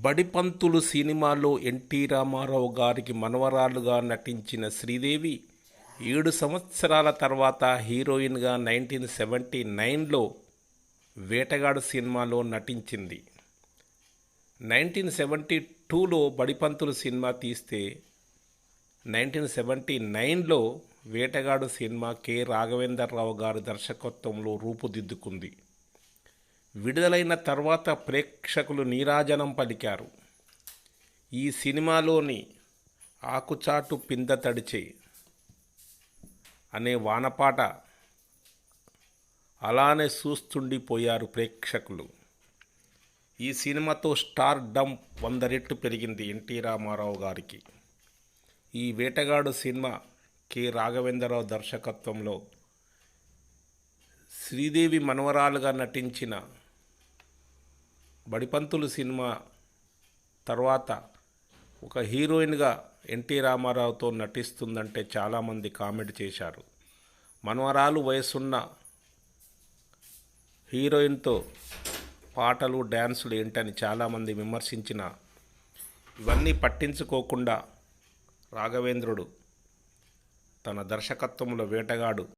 బడిపంతులు సినిమాలో ఎన్టీ రామారావు గారికి మనవరాలుగా నటించిన శ్రీదేవి ఏడు సంవత్సరాల తర్వాత హీరోయిన్గా నైన్టీన్ సెవెంటీ నైన్లో వేటగాడు సినిమాలో నటించింది. నైన్టీన్ సెవెంటీ టూలో బడిపంతులు సినిమా తీస్తే నైన్టీన్ సెవెంటీ నైన్లో వేటగాడు సినిమా కె. రాఘవేంద్రరావు గారి దర్శకత్వంలో రూపుదిద్దుకుంది. విడుదలైన తర్వాత ప్రేక్షకులు నీరాజనం పలికారు. ఈ సినిమాలోని ఆకుచాటు పింద తడిచే అనే వానపాట అలానే చూస్తుండిపోయారు ప్రేక్షకులు. ఈ సినిమాతో స్టార్ డమ్ వంద రెట్లు పెరిగింది ఎన్టీ రామారావు గారికి. ఈ వేటగాడు సినిమా కె. రాఘవేంద్రరావు దర్శకత్వంలో శ్రీదేవి మనవరాలుగా నటించిన బడిపంతులు సినిమా తర్వాత ఒక హీరోయిన్గా ఎన్టీ రామారావుతో నటిస్తుందంటే చాలామంది కామెంట్ చేశారు. మనవరాలు వయసున్న హీరోయిన్తో పాటలు డ్యాన్సులు ఏంటని చాలామంది విమర్శించిన ఇవన్నీ పట్టించుకోకుండా రాఘవేంద్రుడు తన దర్శకత్వంలో వేటగాడు